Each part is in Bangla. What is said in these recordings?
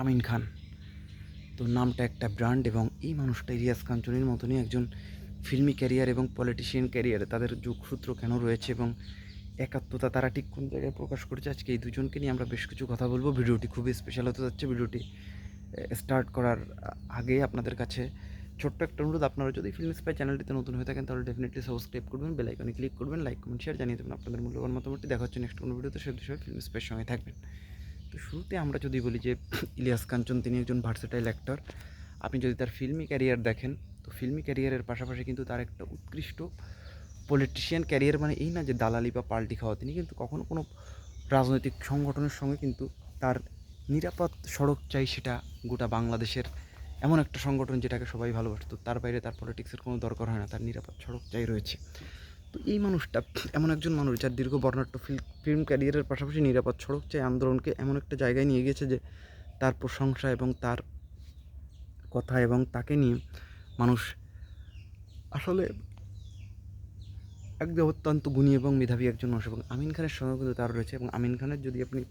আমিন খান। তো নামটা একটা ব্র্যান্ড এবং এই মানুষটা ইলিয়াস কাঞ্চনের মতনই একজন ফিল্মি ক্যারিয়ার এবং পলিটিশিয়ান ক্যারিয়ার তাদের যোগসূত্র কেন রয়েছে এবং একাত্মতা তারা ঠিক কোন জায়গায় প্রকাশ করেছে? আজকে এই দুজনকে নিয়ে আমরা বেশ কিছু কথা বলব। ভিডিওটি খুবই স্পেশাল হতে যাচ্ছে। ভিডিওটি স্টার্ট করার আগে আপনাদের কাছে ছোট্ট একটা অনুরোধ। আপনারা যদি ফিল্ম স্পাই চ্যানেলটিতে নতুন হয়ে থাকেন, তাহলে ডেফিনেটলি সাবস্ক্রাইব করবেন বেল আইকনে ক্লিক করবেন লাইক কমেন্ট শেয়ার জানিয়ে দেবেন আপনাদের মূল্যবান মতামতটি। দেখা হচ্ছে নেক্সট কোনো ভিডিওতে। সে বিষয়ে ফিল্ম স্পাইয়ের সঙ্গে থাকবেন। তো শুরুতে আমরা যদি বলি যে ইলিয়াস কাঞ্চন তিনি একজন ভার্সেটাইল অ্যাক্টর আপনি যদি তার ফিল্মি ক্যারিয়ার দেখেন, তো ফিল্মি ক্যারিয়ারের পাশাপাশি কিন্তু তার একটা উৎকৃষ্ট পলিটিশিয়ান ক্যারিয়ার মানে এই না যে দালালি বা পাল্টি খাওয়া, তিনি কিন্তু কখনো কোনো রাজনৈতিক সংগঠনের সঙ্গে কিন্তু তার নিরাপদ সড়ক চাই সেটা গোটা বাংলাদেশের এমন একটা সংগঠন যেটাকে সবাই ভালোবাসতো। তার বাইরে তার পলিটিক্সের কোনো দরকার হয় না, তার নিরাপদ সড়ক চাই রয়েছে। তো এই মানুষটা এমন একজন মানুষ যার দীর্ঘ বর্ণাঢ্য ফিল্ম ক্যারিয়ারের পাশাপাশি নিরাপদ সড়ক চাই আন্দোলনকে এমন একটা জায়গায় নিয়ে গেছে যে তার প্রশংসা এবং তার কথা এবং তাকে নিয়ে মানুষ আসলে একদম অত্যন্ত গুণী এবং মেধাবী একজন মানুষ। এবং আমিন খানের সঙ্গে কিন্তু তার রয়েছে এবং আমিন খানের যদি আপনি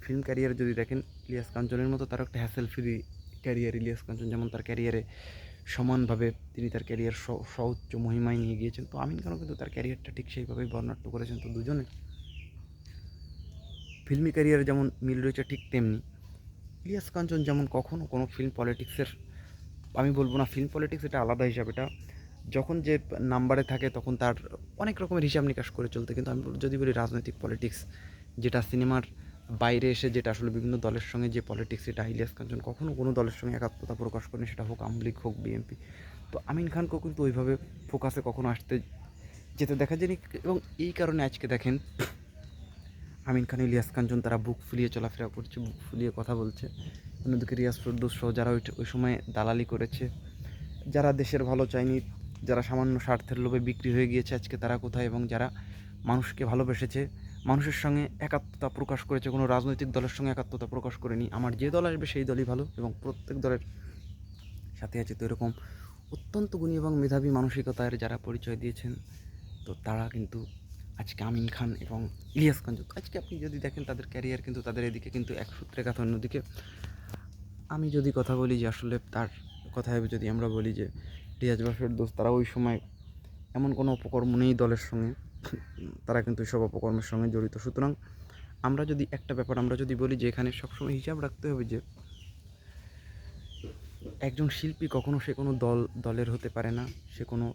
ফিল্ম ক্যারিয়ার যদি দেখেন ইলিয়াস কাঞ্চনের মতো তার একটা hassle free career Ilias Kanchan যেমন তার ক্যারিয়ারে সমানভাবে তিনি তার ক্যারিয়ার সউচ্চ মহিমায় নিয়ে গিয়েছেন। তো আমিন খানও কিন্তু তার ক্যারিয়ারটা ঠিক সেইভাবেই বর্ণাঢ্য করেছেন। তো দুজনে ফিল্মি ক্যারিয়ারে যেমন মিল রয়েছে ঠিক তেমনি। ইলিয়াস কাঞ্চন যেমন কখনও কোনো ফিল্ম পলিটিক্সের, আমি বলব না ফিল্ম পলিটিক্স, এটা আলাদা হিসাব। এটা যখন যে নাম্বারে থাকে তখন তার অনেক রকমের হিসাব নিকাশ করে চলতে। কিন্তু আমি যদি বলি রাজনৈতিক পলিটিক্স, যেটা সিনেমার বাইরে এসে যেটা আসলে বিভিন্ন দলের সঙ্গে যে পলিটিক্স এটা ইলিয়াস কাঞ্চন কখনও কোনো দলের সঙ্গে একাত্মতা প্রকাশ করেনি, সেটা হোক আওয়ামী লীগ, হোক বিএনপি তো আমিন খানকেও কিন্তু ওইভাবে ফোকাসে কখনো আসতে যেতে দেখা যায়নি এবং এই কারণে আজকে দেখেন আমিন খান, ইলিয়াস কাঞ্চন তারা বুক ফুলিয়ে চলাফেরা করছে, বুক ফুলিয়ে কথা বলছে। অন্যদিকে রিয়াজ ফেরদৌস সহ যারা ওই ওই সময় দালালি করেছে, যারা দেশের ভালো চায়নি, যারা সামান্য স্বার্থের লোভে বিক্রি হয়ে গিয়েছে আজকে তারা কোথায় এবং যারা মানুষকে ভালোবেসেছে মানুষের সঙ্গে একাত্মতা প্রকাশ করেছে, কোনো রাজনৈতিক দলের সঙ্গে একাত্মতা প্রকাশ করেনি। আমার যে দল আসবে সেই দলই ভালো এবং প্রত্যেক দলের সাথে আছে তো এরকম অত্যন্ত গুণী এবং মেধাবী মানসিকতার যারা পরিচয় দিয়েছেন, তো তারা কিন্তু আজকে আমিন খান এবং ইলিয়াস খান আজকে আপনি যদি দেখেন তাদের ক্যারিয়ার কিন্তু তাদের এদিকে কিন্তু এক সূত্রে কথা অন্যদিকে আমি যদি কথা বলি যে আসলে তার কথায় যদি আমরা বলি যে রিয়াজ বাসের দোষ তারা ওই সময় এমন কোনো অপকর্ম নেই দলের সঙ্গে। তারা কিন্তু সব অপকর্মের সঙ্গে জড়িত। সুতরাং আমরা যদি একটা ব্যাপার আমরা যদি বলি যে এখানে সবসময় হিসাব রাখতে হবে যে একজন শিল্পী কখনো সে কোনো দল, দলের হতে পারে না, সে কোনো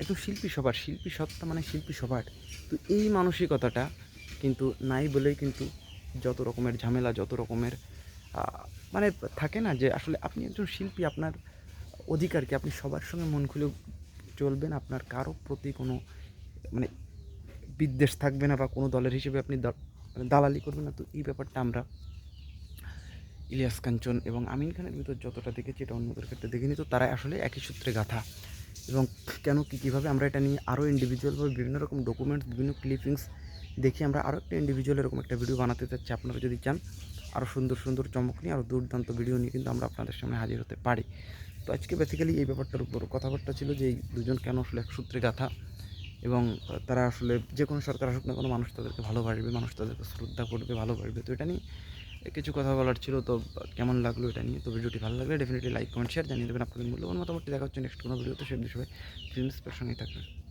একজন শিল্পী সবার, শিল্পী সত্তা মানে শিল্পী সবার। তো এই মানসিকতাটা কিন্তু নাই বলেই কিন্তু যত রকমের ঝামেলা, যত রকমের মানে থাকে না যে আসলে আপনি একজন শিল্পী, আপনার অধিকার কি? আপনি সবার সঙ্গে মন খুলে চলবেন? আপনার কারও প্রতি কোনো মানে বিদ্বেষ থাকবে না বা কোনো দলের হিসেবে আপনি মানে দালালি করবেন না। তো এই ব্যাপারটা আমরা ইলিয়াস কাঞ্চন এবং আমিন খানের ভিতর যতটা দেখেছি, এটা অন্যদের ক্ষেত্রে দেখিনি। তো তারাই আসলে একই সূত্রে গাথা। এবং কেন, কী, কীভাবে আমরা এটা নিয়ে আরও ইন্ডিভিজুয়ালভাবে বিভিন্ন রকম ডকুমেন্টস বিভিন্ন ক্লিপিংস দেখি আমরা আরও একটা ইন্ডিভিজুয়াল এরকম একটা ভিডিও বানাতে চাচ্ছি। আপনারা যদি চান, আরও সুন্দর সুন্দর চমক নিয়ে, আরও দুর্দান্ত ভিডিও নিয়ে কিন্তু আমরা আপনাদের সামনে হাজির হতে পারি। তো আজকে বেসিক্যালি এই ব্যাপারটার উপর কথাবার্তা ছিল যে এই দুজন কেন আসলে এক সূত্রে গাথা। এবং তারা আসলে যে কোনো সরকার আসুক না কোনো মানুষ তাদেরকে ভালোবাসবে, মানুষ তাদেরকে শ্রদ্ধা করবে, ভালোবাসবে। তো এটা নিয়ে কিছু কথা বলার ছিল। তো, কেমন লাগল এটা নিয়ে? তো ভিডিওটি ভালো লাগলে ডেফিনেটলি লাইক কমেন্ট শেয়ার জানিয়ে দেবেন। আপনাদের মূল্যবান মতামতটি দেখা হচ্ছে নেক্সট কোনো ভিডিওতে। সেই বিষয়ে ফিল্মস সঙ্গেই থাকবে